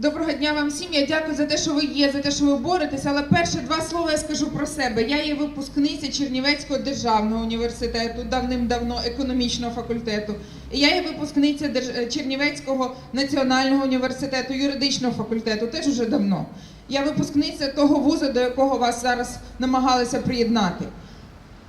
Доброго дня вам всім. Я дякую за те, що ви є, за те, що ви боретесь. Але перше два слова я скажу про себе. Я є випускниця Чернівецького державного університету, давним-давно економічного факультету. Я є випускниця е, Чернівецького національного університету, юридичного факультету, теж уже давно. Я випускниця того вузу, до якого вас зараз намагалися приєднати.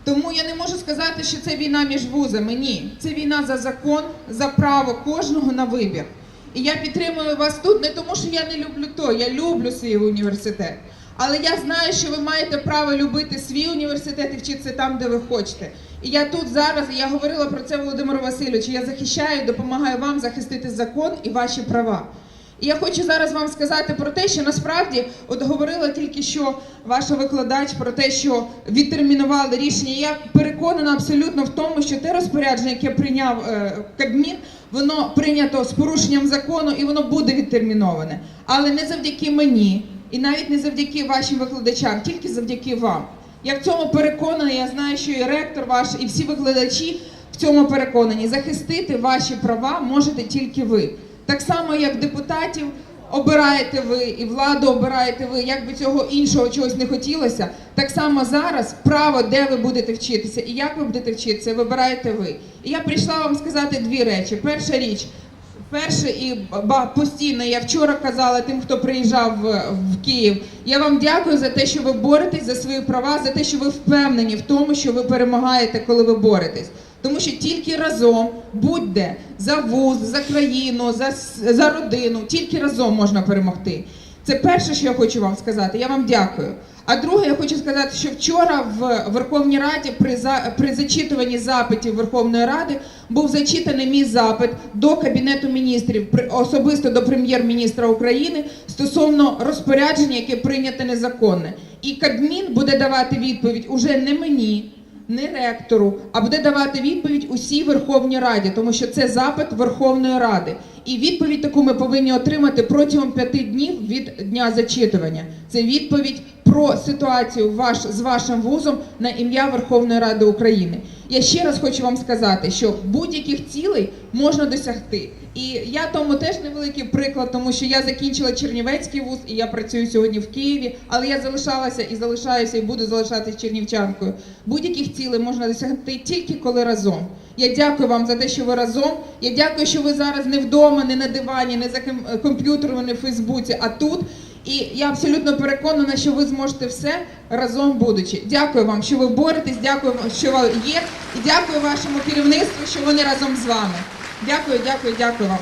Тому я не можу сказати, що це війна між вузами. Ні, це війна за закон, за право кожного на вибір. І я підтримую вас тут не тому, що я не люблю то, я люблю свій університет. Але я знаю, що ви маєте право любити свій університет і вчитися там, де ви хочете. І я тут зараз, і я говорила про це Володимиру Васильовичу, я захищаю, допомагаю вам захистити закон і ваші права. І я хочу зараз вам сказати про те, що насправді, от говорила тільки що ваша викладач про те, що відтермінували рішення. Я переконана абсолютно в тому, що те розпорядження, яке прийняв е, Кабмін, воно прийнято з порушенням закону і воно буде відтерміноване. Але не завдяки мені, і навіть не завдяки вашим викладачам, тільки завдяки вам. Я в цьому переконана. Я знаю, що і ректор ваш, і всі викладачі в цьому переконані. Захистити ваші права можете тільки ви. Так само, як депутатів обираєте ви, і владу обираєте ви, як би цього іншого чогось не хотілося. Так само зараз право, де ви будете вчитися і як ви будете вчитися, вибираєте ви. І я прийшла вам сказати дві речі. Перша річ. Перше і постійно я вчора казала тим, хто приїжджав в, в Київ. Я вам дякую за те, що ви боретесь за свої права, за те, що ви впевнені в тому, що ви перемагаєте, коли ви боретесь. Тому що тільки разом, будь-де за вуз, за країну, за, за родину, тільки разом можна перемогти. Це перше, що я хочу вам сказати. Я вам дякую. А друге, я хочу сказати, що вчора в Верховній Раді при за при зачитуванні запитів Верховної Ради був зачитаний мій запит до Кабінету міністрів, особисто до прем'єр-міністра України стосовно розпорядження, яке прийнято незаконне. І Кабмін буде давати відповідь уже не мені, не ректору, а буде давати відповідь усій Верховній Раді, тому що це запит Верховної Ради. І відповідь таку ми повинні отримати протягом п'яти днів від дня зачитування. Це відповідь про ситуацію ваш з вашим вузом на ім'я Верховної Ради України. Я ще раз хочу вам сказати, що будь-яких цілей можна досягти. І я тому теж невеликий приклад, тому що я закінчила Чернівецький вуз і я працюю сьогодні в Києві, але я залишалася і залишаюся, і буду залишатися чернівчанкою. Будь-яких цілей можна досягти тільки коли разом. Я дякую вам за те, що ви разом. Я дякую, що ви зараз не вдома, не на дивані, не за комп'ютером, не в Фейсбуці, а тут. І я абсолютно переконана, що ви зможете все разом будучи. Дякую вам, що ви боретесь, дякую, що ви є, і дякую вашому керівництву, що вони разом з вами. Дякую, дякую, дякую вам.